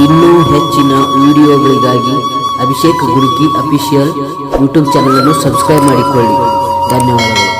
ಇನ್ನೂ ಹೆಚ್ಚಿನ ವಿಡಿಯೋಗಳಿಗಾಗಿ ಅಭಿಷೇಕ್ ಗುರುಕಿ ಅಫಿಷಿಯಲ್ ಯೂಟ್ಯೂಬ್ ಚಾನಲನ್ನು ಸಬ್ಸ್ಕ್ರೈಬ್ ಮಾಡಿಕೊಳ್ಳಿ. ಧನ್ಯವಾದಗಳು.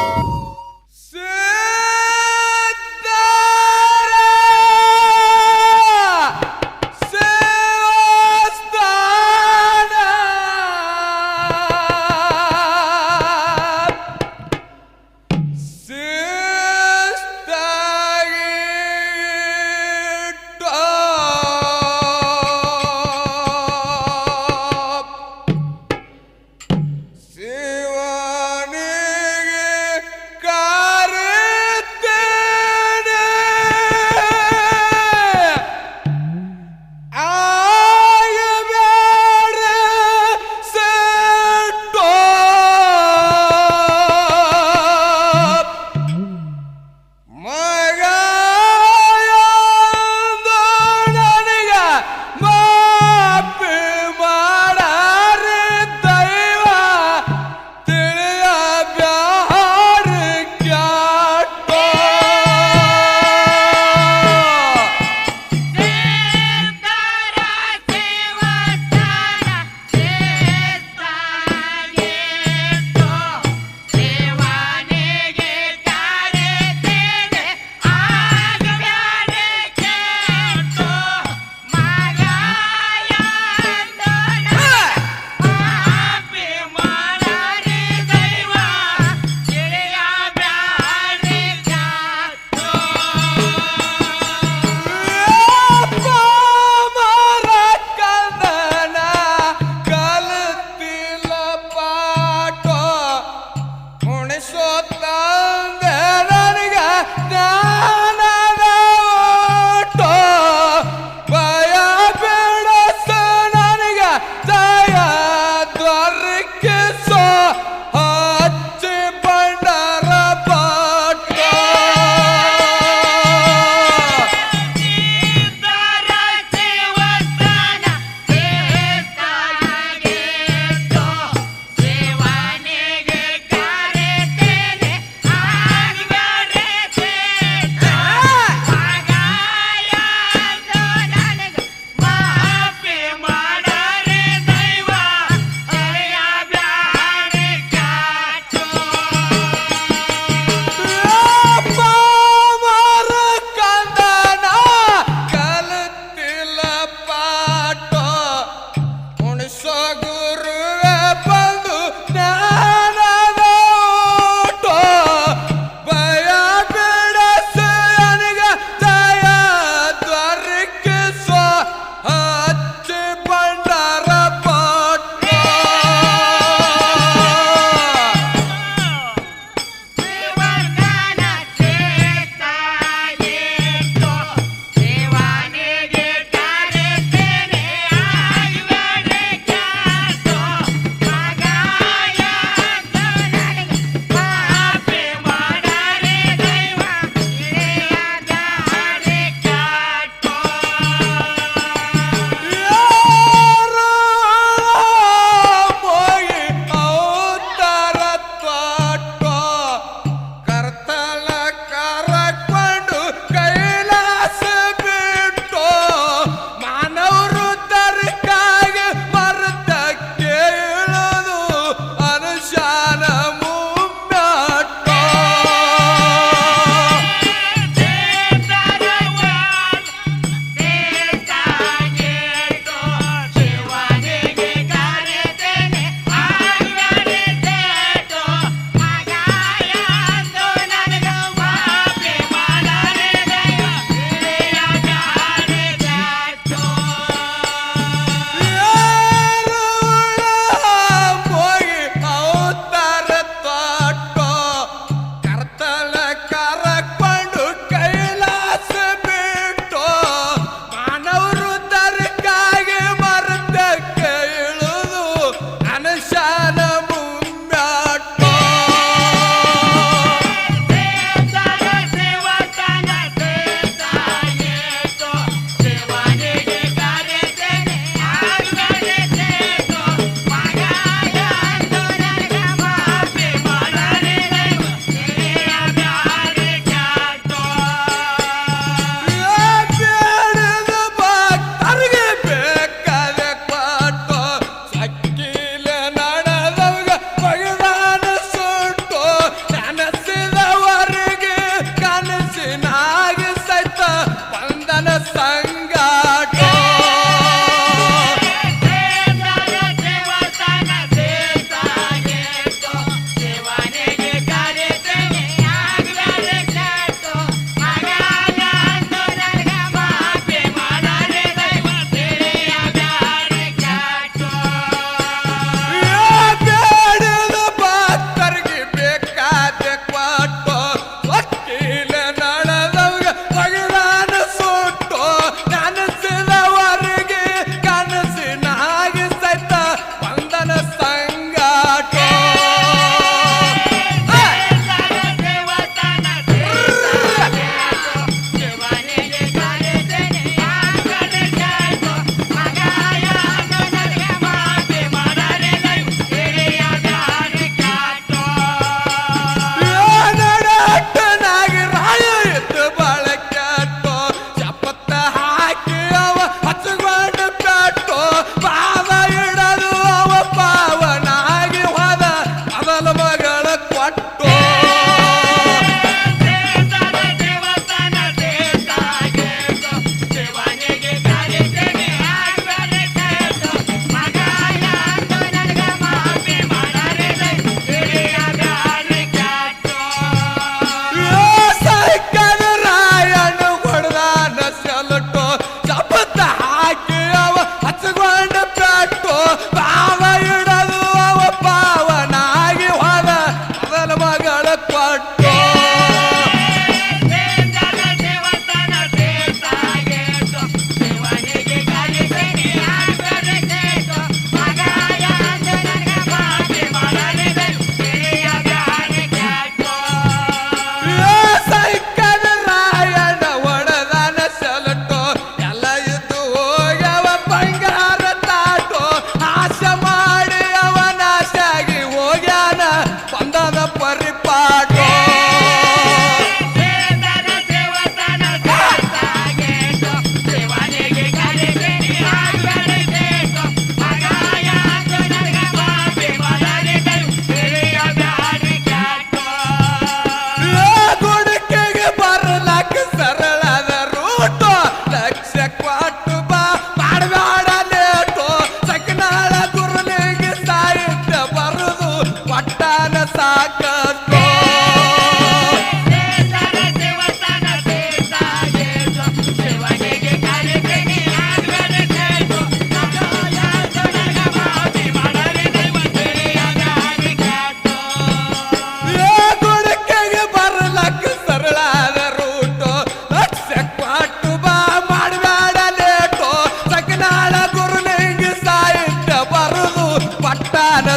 eso.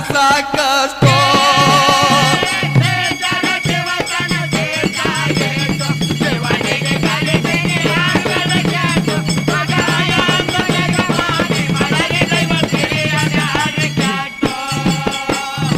plaza castor.